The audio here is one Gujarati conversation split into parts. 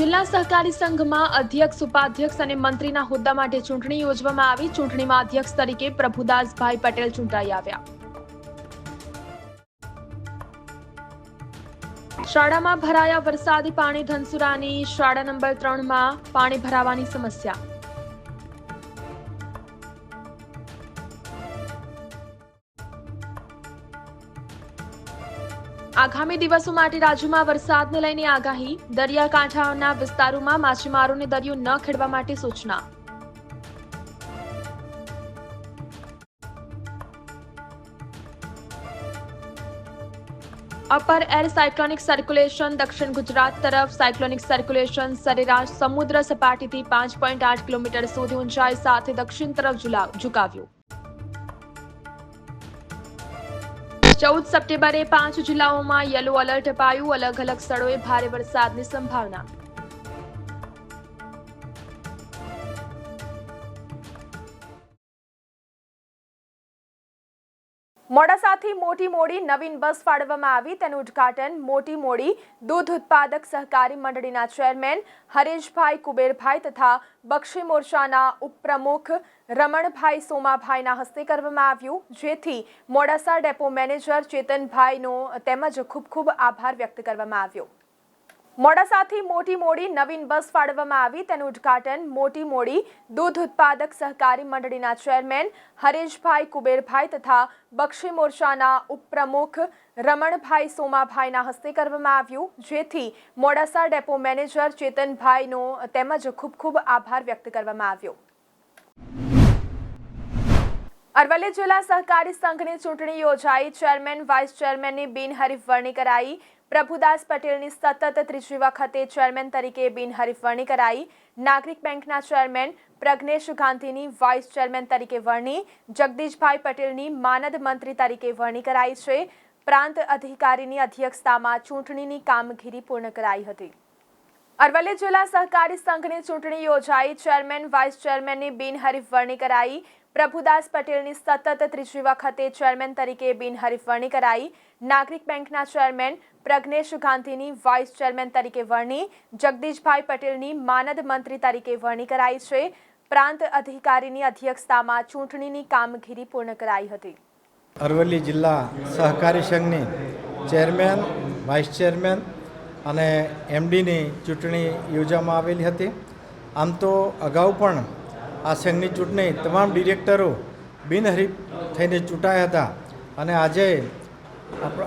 જિલ્લા સહકારી સંઘમાં અધ્યક્ષ, ઉપાધ્યક્ષ અને મંત્રીના હોદ્દા માટે ચૂંટણી યોજવામાં આવી. ચૂંટણીમાં અધ્યક્ષ તરીકે પ્રભુદાસભાઈ પટેલ ચૂંટાઈ આવ્યા. શાળામાં ભરાયા વરસાદી પાણી ધનસુરાની શાળા નંબર ત્રણમાં પાણી ભરાવાની સમસ્યા. આગામી દિવસો માટે રાજ્યમાં વરસાદને લઈને આગાહી. દરિયાકાંઠાના વિસ્તારોમાં માછીમારોને દરિયો ન ખેડવા માટે સૂચના. અપર એર સાયક્લોનિક સર્ક્યુલેશન દક્ષિણ ગુજરાત તરફ સાયક્લોનિક સર્ક્યુલેશન સરેરાશ સમુદ્ર સપાટીથી પાંચ પોઈન્ટ આઠ કિલોમીટર સુધી ઊંચાઈ સાથે દક્ષિણ તરફ ઝુકાવ્યું. ચૌદ સપ્ટેમ્બરે પાંચ જિલ્લાઓમાં યલો એલર્ટ અપાયું. અલગ અલગ સ્થળોએ ભારે વરસાદની સંભાવના. મોડાસાથી મોટી મોડી નવીન બસ ફાળવવામાં આવી. તેનું ઉદ્ઘાટન મોટી મોડી દૂધ ઉત્પાદક સહકારી મંડળીના ચેરમેન હરેશભાઈ કુબેરભાઈ તથા બક્ષી મોરચાના ઉપપ્રમુખ રમણભાઈ સોમાભાઈના હસ્તે કરવામાં આવ્યું. જેથી મોડાસા ડેપો મેનેજર ચેતનભાઈનો તેમજ ખૂબ ખૂબ આભાર વ્યક્ત કરવામાં આવ્યો. મોડાસાથી મોટી મોડી નવીન બસ ફાળવવામાં આવી. તેનું ઉદ્ઘાટન મોટી મોડી દૂધ ઉત્પાદક સહકારી મંડળીના ચેરમેન હરેશભાઈ કુબેરભાઈ તથા બક્ષી મોરચાના ઉપપ્રમુખ રમણભાઈ સોમાભાઈના હસ્તે કરવામાં આવ્યું, જેથી મોડાસા ડેપો મેનેજર ચેતનભાઈનો તેમજ ખૂબ ખૂબ આભાર વ્યક્ત કરવામાં આવ્યો. અરવલ્લી જિલ્લા સહકારી સંઘની ચૂંટણી યોજાઈ. ચેરમેન, વાઇસ ચેરમેનની બિનહરીફ વરણી કરાઈ. પ્રભુદાસ પટેલની સતત ત્રીજી વખતે ચેરમેન તરીકે બિનહરીફ વરણી કરાઈ. નાગરિક બેંકના ચેરમેન પ્રજ્ઞેશ ગાંધીની વાઇસ ચેરમેન તરીકે વરણી. જગદીશભાઈ પટેલની માનદ મંત્રી તરીકે વરણી કરાઈ છે. પ્રાંત અધિકારીની અધ્યક્ષતામાં ચૂંટણીની કામગીરી પૂર્ણ કરાઈ હતી. અરવલ્લી જિલ્લા સહકારી સંઘની ચૂંટણી યોજાઈ. ચેરમેન, વાઇસ ચેરમેનની બિનહરીફ વરણી કરાઈ. પ્રભુદાસ પટેલની સતત ત્રીજી વખતે ચેરમેન તરીકે બિનહરીફ વરણી કરાઈ. નાગરિક બેંકના ચેરમેન પ્રજ્ઞેશ ગાંધીની વાઇસ ચેરમેન તરીકે વરણી. જગદીશભાઈ પટેલની માનદ મંત્રી તરીકે વરણી કરાઈ છે. પ્રાંત અધિકારીની અધ્યક્ષતામાં ચૂંટણીની કામગીરી પૂર્ણ કરાઈ હતી. અરવલ્લી જિલ્લા સહકારી સંઘની ચેરમેન, વાઇસ ચેરમેન અને એમડીની ચૂંટણી યોજવામાં આવેલી હતી. આમ તો અગાઉ પણ આ સંઘની ચૂંટણી તમામ ડિરેક્ટરો બિનહરીફ થઈને ચૂંટાયા હતા અને આજે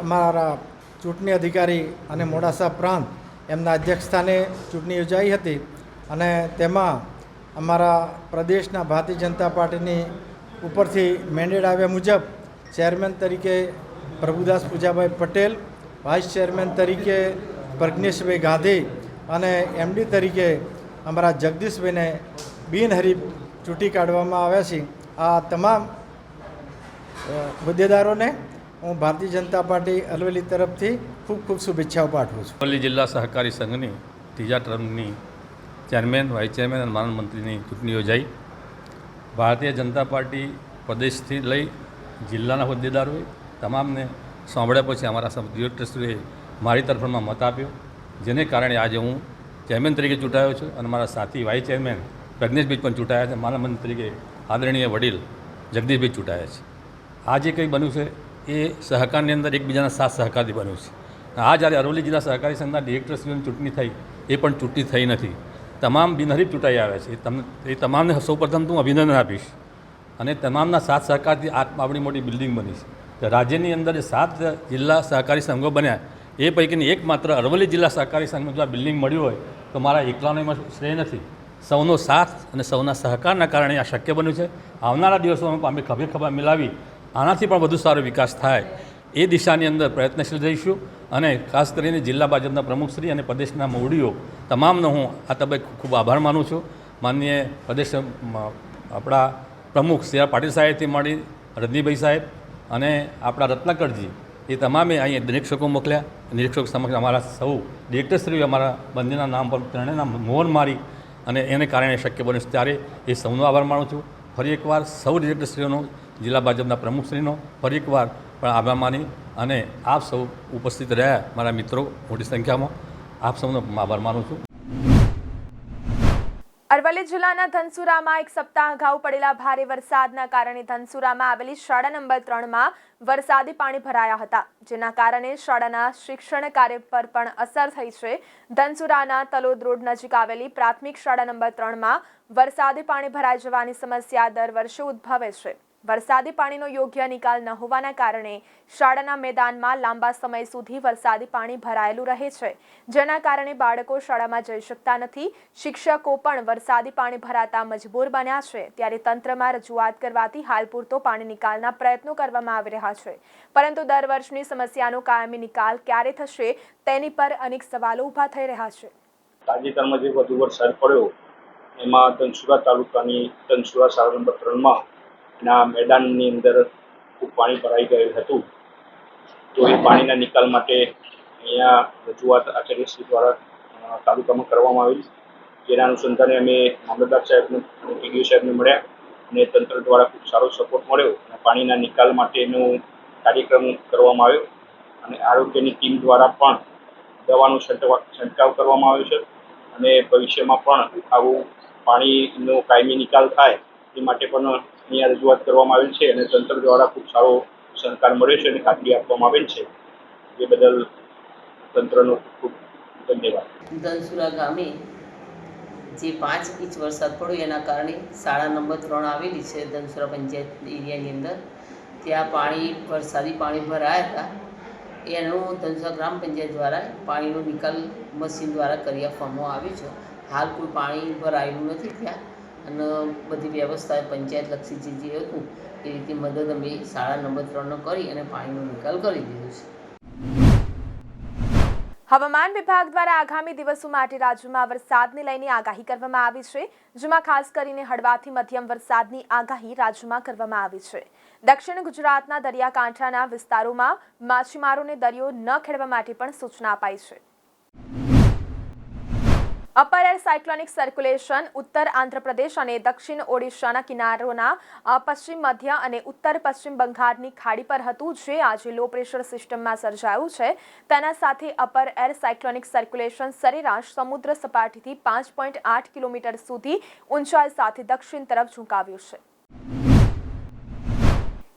અમારા ચૂંટણી અધિકારી અને મોડાસા પ્રાંત એમના અધ્યક્ષસ્થાને ચૂંટણી યોજાઈ હતી અને તેમાં અમારા પ્રદેશના ભારતીય જનતા પાર્ટીની ઉપરથી મેન્ડેટ આવ્યા મુજબ ચેરમેન તરીકે પ્રભુદાસ પૂજાભાઈ પટેલ, વાઇસ ચેરમેન તરીકે પ્રજ્ઞેશભાઈ ગાંધી અને એમડી તરીકે અમારા જગદીશભાઈને બિનહરીફ ચૂંટી કાઢવામાં આવ્યા છે. આ તમામ હોદ્દેદારોને હું ભારતીય જનતા પાર્ટી અરવલ્લી તરફથી ખૂબ ખૂબ શુભેચ્છાઓ પાઠવું છું. અરવલ્લી જિલ્લા સહકારી સંઘની ત્રીજા ટર્મની ચેરમેન, વાઇસ ચેરમેન અને માનદ મંત્રીની ચૂંટણી યોજાઈ. ભારતીય જનતા પાર્ટી પ્રદેશથી લઈ જિલ્લાના હોદ્દેદારોએ તમામને સાંભળ્યા પછી અમારા ડિરેક્ટરશ્રીએ મારી તરફમાં મત આપ્યો, જેને કારણે આજે હું ચેરમેન તરીકે ચૂંટાયો છું અને મારા સાથી વાઇસ ચેરમેન પ્રજ્ઞેશભાઈ પણ ચૂંટાયા છે મારા મન તરીકે આદરણીય વડીલ જગદીશભાઈ ચૂંટાયા છે. આ જે કંઈ બન્યું છે, એ સહકારની અંદર એકબીજાના સાથ સહકારથી બન્યું છે. આ જ્યારે અરવલ્લી જિલ્લા સહકારી સંઘના ડિરેક્ટરશ્રીઓની ચૂંટણી થઈ, એ પણ ચૂંટણી થઈ નથી. તમામ બિનહરીફ ચૂંટાઈ આવ્યા છે તમને, એ તમામને સૌપ્રથમ હું અભિનંદન આપીશ. અને તમામના સાથ સહકારથી આ આપણી મોટી બિલ્ડિંગ બની છે. તો રાજ્યની અંદર સાત જિલ્લા સહકારી સંઘો બન્યા, એ પૈકીની એકમાત્ર અરવલ્લી જિલ્લા સહકારી સંઘનું જો આ બિલ્ડિંગ મળ્યું હોય, તો મારા એકલાનો એમાં શ્રેય નથી. સૌનો સાથ અને સૌના સહકારના કારણે આ શક્ય બન્યું છે. આવનારા દિવસોમાં અમે ખભે ખભા મિલાવી આનાથી પણ વધુ સારો વિકાસ થાય એ દિશાની અંદર પ્રયત્નશીલ રહીશું અને ખાસ કરીને જિલ્લા ભાજપના પ્રમુખશ્રી અને પ્રદેશના મોવડીઓ તમામનો હું આ તબક્કે ખૂબ આભાર માનું છું. માનનીય પ્રદેશ આપણા પ્રમુખ સી આર પાટીલ સાહેબથી મળી રજનીભાઈ સાહેબ અને આપણા રત્નાકરજી એ તમામે અહીંયા નિરીક્ષકો મોકલ્યા. નિરીક્ષક સમક્ષ અમારા સૌ ડિરેક્ટરશ્રીઓ અમારા બંનેના નામ પર ત્રણેયના મોહન મારી અને એને કારણે શક્ય બન્યું ત્યારે એ સૌનો આભાર માનું છું. ફરી એકવાર સૌ ડિરેક્ટરશ્રીઓનો, જિલ્લા ભાજપના પ્રમુખશ્રીનો ફરી એકવાર પણ આભાર માની અને આપ સૌ ઉપસ્થિત રહ્યા, મારા મિત્રો મોટી સંખ્યામાં. આપ સૌનો આભાર માનું છું. અરવલ્લી જિલ્લાના ધનસુરામાં એક સપ્તાહ અગાઉ પડેલા ભારે વરસાદના કારણે ધનસુરામાં આવેલી શાળા નંબર ત્રણમાં વરસાદી પાણી ભરાયા હતા, જેના કારણે શાળાના શિક્ષણ કાર્ય પર પણ અસર થઈ છે. ધનસુરાના તલોદ રોડ નજીક આવેલી પ્રાથમિક શાળા નંબર ત્રણમાં વરસાદી પાણી ભરાઈ જવાની સમસ્યા દર વર્ષે ઉદ્ભવે છે. વરસાદી પાણીનો યોગ્ય નિકાલ ન હોવાના કારણે શાળાના મેદાનમાં લાંબા સમય સુધી વરસાદી પાણી ભરાયેલું રહે છે. જેના કારણે બાળકો શાળામાં જઈ શકતા નથી. શિક્ષકો પણ વરસાદી પાણી ભરાતા મજબૂર બન્યા છે. ત્યારે તંત્રમાં રજૂઆત કરવાથી હાલ પૂરતો પાણી નિકાલના પ્રયત્નો કરવામાં આવી રહ્યા છે. પરંતુ દર વર્ષની સમસ્યાનો કાયમી નિકાલ ક્યારે થશે તેની પર અનેક સવાલો ઊભા થઈ રહ્યા છે. તાજેતરમાં જે વધુ વરસાદ પડ્યો, એમાં ધનસુરા તાલુકાની ધનસુરા શાળા નંબર ત્રણમાં એના મેદાનની અંદર ખૂબ પાણી ભરાઈ ગયેલું હતું. તો એ પાણીના નિકાલ માટે અહીંયા રજૂઆત આચાર્યશ્રી દ્વારા તાલુકામાં કરવામાં આવી જેના અનુસંધાને અમે મામલતદાર સાહેબને અને ટીડીઓ સાહેબને મળ્યા અને તંત્ર દ્વારા ખૂબ સારો સપોર્ટ મળ્યો અને પાણીના નિકાલ માટેનો કાર્યક્રમ કરવામાં આવ્યો અને આરોગ્યની ટીમ દ્વારા પણ દવાનો છંટકાવ કરવામાં આવ્યો છે અને ભવિષ્યમાં પણ આવું પાણીનો કાયમી નિકાલ થાય એ માટે પણ અહીંયા રજૂઆત કરવામાં આવેલ છે અને તંત્ર દ્વારા ખૂબ સારો સહકાર મળ્યો છે અને ખાતરી આપવામાં આવેલ છે. એ બદલ તંત્રનો ખૂબ ધન્યવાદ. ધનસુરા ગામે જે પાંચ ઇંચ વરસાદ પડ્યો એના કારણે શાળા નંબર ત્રણ આવેલી છે ધનસુરા પંચાયત એરિયાની અંદર. ત્યાં પાણી, વરસાદી પાણી ભરાયા હતા. એનું ધનસુરા ગ્રામ પંચાયત દ્વારા પાણીનો નિકાલ મશીન દ્વારા કરી આપવામાં આવ્યો છે. હાલ કોઈ પાણી ભરાયેલું નથી ત્યાં. અને બધી વ્યવસ્થા પંચાયત લક્ષી જે જે હતું, એ રીતે મદદ અમે શાળા નંબર ત્રણનો કરી અને પાણીનો નિકાલ કરી દીધો છે. હવામાન વિભાગ દ્વારા આગામી દિવસો માટે રાજ્યમાં વરસાદને લઈને આગાહી કરવામાં આવી છે, જેમાં ખાસ કરીને હળવાથી મધ્યમ વરસાદની આગાહી રાજ્યમાં કરવામાં આવી છે. દક્ષિણ ગુજરાતના દરિયાકાંઠાના વિસ્તારોમાં માછીમારોને દરિયો ન ખેડવા માટે પણ સૂચના અપાઈ છે. અપર એર સાયક્લોનિક સર્ક્યુલેશન ઉત્તર આંધ્રપ્રદેશ અને દક્ષિણ ઓડિશાના કિનારોના પશ્ચિમ, મધ્ય અને ઉત્તર પશ્ચિમ બંગાળની ખાડી પર હતું જે આજે લો પ્રેશર સિસ્ટમમાં સર્જાયું છે. તેના સાથે અપર એર સાયક્લોનિક સર્ક્યુલેશન સરેરાશ સમુદ્ર સપાટીથી પાંચ પોઈન્ટ આઠ કિલોમીટર સુધી ઊંચાઈ સાથે દક્ષિણ તરફ ઝુંકાવ્યું છે.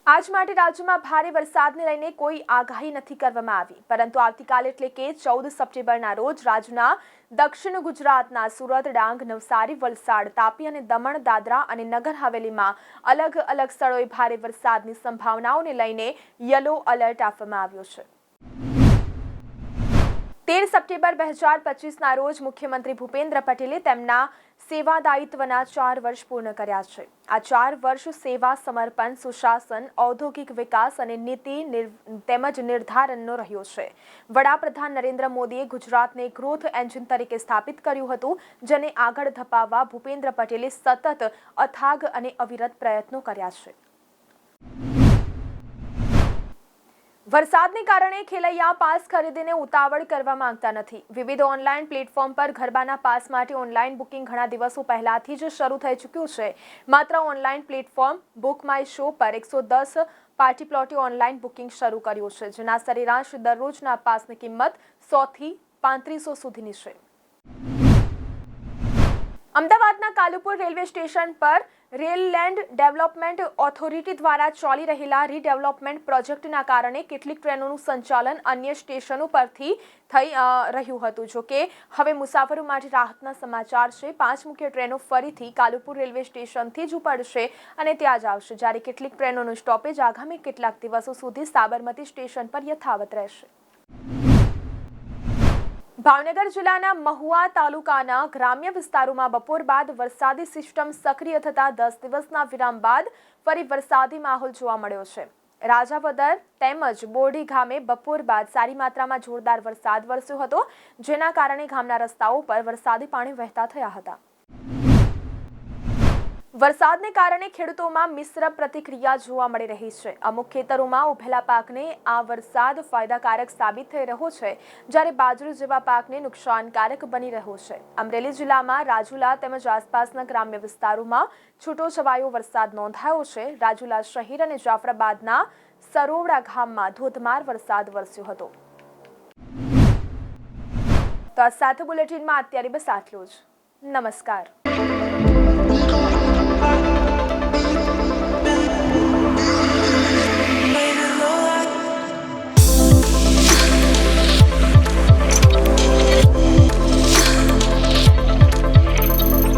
આજ માટે રાજ્યમાં ભારે વરસાદને લઈને કોઈ આગાહી નથી કરવામાં આવી. પરંતુ આવતીકાલે એટલે કે ચૌદ સપ્ટેમ્બરના રોજ રાજ્યના દક્ષિણ ગુજરાતના સુરત, ડાંગ, નવસારી, વલસાડ, તાપી અને દમણ, દાદરા અને નગર હવેલીમાં અલગ અલગ સ્થળોએ ભારે વરસાદની સંભાવનાઓને લઈને યલો એલર્ટ આપવામાં આવ્યો છે. તેર સપ્ટેમ્બર બે હજાર પચીસના રોજ મુખ્યમંત્રી ભૂપેન્દ્ર પટેલે તેમના સેવાદાયિત્વના ચાર વર્ષ પૂર્ણ કર્યા છે. આ ચાર વર્ષ સેવા સમર્પણ, સુશાસન, ઔદ્યોગિક વિકાસ અને નીતિ તેમજ નિર્ધારણનો રહ્યો છે. વડાપ્રધાન નરેન્દ્ર મોદીએ ગુજરાતને ગ્રોથ એન્જિન તરીકે સ્થાપિત કર્યું હતું, જેને આગળ ધપાવવા ભૂપેન્દ્ર પટેલે સતત અથાગ અને અવિરત પ્રયત્નો કર્યા છે. વરસાદને કારણે ખેલૈયા પાસ ખરીદીને ઉતાવળ કરવા માંગતા નથી. વિવિધ ઓનલાઈન પ્લેટફોર્મ પર ગરબાના પાસ માટે ઓનલાઈન બુકિંગ ઘણા દિવસો પહેલાથી જ શરૂ થઈ ચૂક્યું છે. માત્ર online platform Book My Show પર એકસો દસ પાર્ટી પ્લોટે ઓનલાઈન બુકિંગ શરૂ કર્યું છે, જેના સરેરાશ દરરોજના પાસની કિંમત સોથી પાંત્રીસો સુધીની છે. અમદાવાદના કાલુપુર રેલવે સ્ટેશન પર રેલ લેન્ડ ડેવલપમેન્ટ ઓથોરિટી દ્વારા ચાલી રહેલા રીડેવલપમેન્ટ પ્રોજેક્ટના કારણે કેટલીક ટ્રેનોનું સંચાલન અન્ય સ્ટેશનો પરથી થઈ રહ્યું હતું. જો કે, હવે મુસાફરો માટે રાહતના સમાચાર છે. પાંચ મુખ્ય ટ્રેનો ફરીથી કાલુપુર રેલવે સ્ટેશનથી જ ઉપડશે અને ત્યાં જ આવશે. જ્યારે કેટલીક ટ્રેનોનું સ્ટોપેજ આગામી કેટલાક દિવસો સુધી સાબરમતી સ્ટેશન પર યથાવત રહેશે. ભાવનગર જિલ્લાના મહુવા તાલુકાના ગ્રામ્ય વિસ્તારોમાં બપોર બાદ વરસાદી સિસ્ટમ સક્રિય થતા દસ દિવસના વિરામ બાદ ફરી વરસાદી માહોલ જોવા મળ્યો છે. રાજાવદર તેમજ બોરડી ગામે બપોર બાદ સારી માત્રામાં જોરદાર વરસાદ વરસ્યો હતો, જેના કારણે ગામના રસ્તાઓ પર વરસાદી પાણી વહેતા થયા હતા. વરસાદને કારણે ખેડૂતોમાં મિશ્ર પ્રતિક્રિયા જોવા મળી રહી છે. અમુક ખેતરોમાં ઉભેલા પાકને આ વરસાદ ફાયદાકારક સાબિત થઈ રહ્યો છે, જ્યારે બાજરી જેવા પાકને નુકસાનકારક બની રહ્યો છે. અમરેલી જિલ્લામાં રાજુલા તેમજ આસપાસના ગ્રામ્ય વિસ્તારોમાં છૂટો છવાયો વરસાદ નોંધાયો છે. રાજુલા શહેર અને જાફરાબાદના સરોવડા ગામમાં ધોધમાર વરસાદ વરસ્યો હતો. તો આ સાથે બુલેટિનમાં અત્યારે બસ આટલું જ. નમસ્કાર.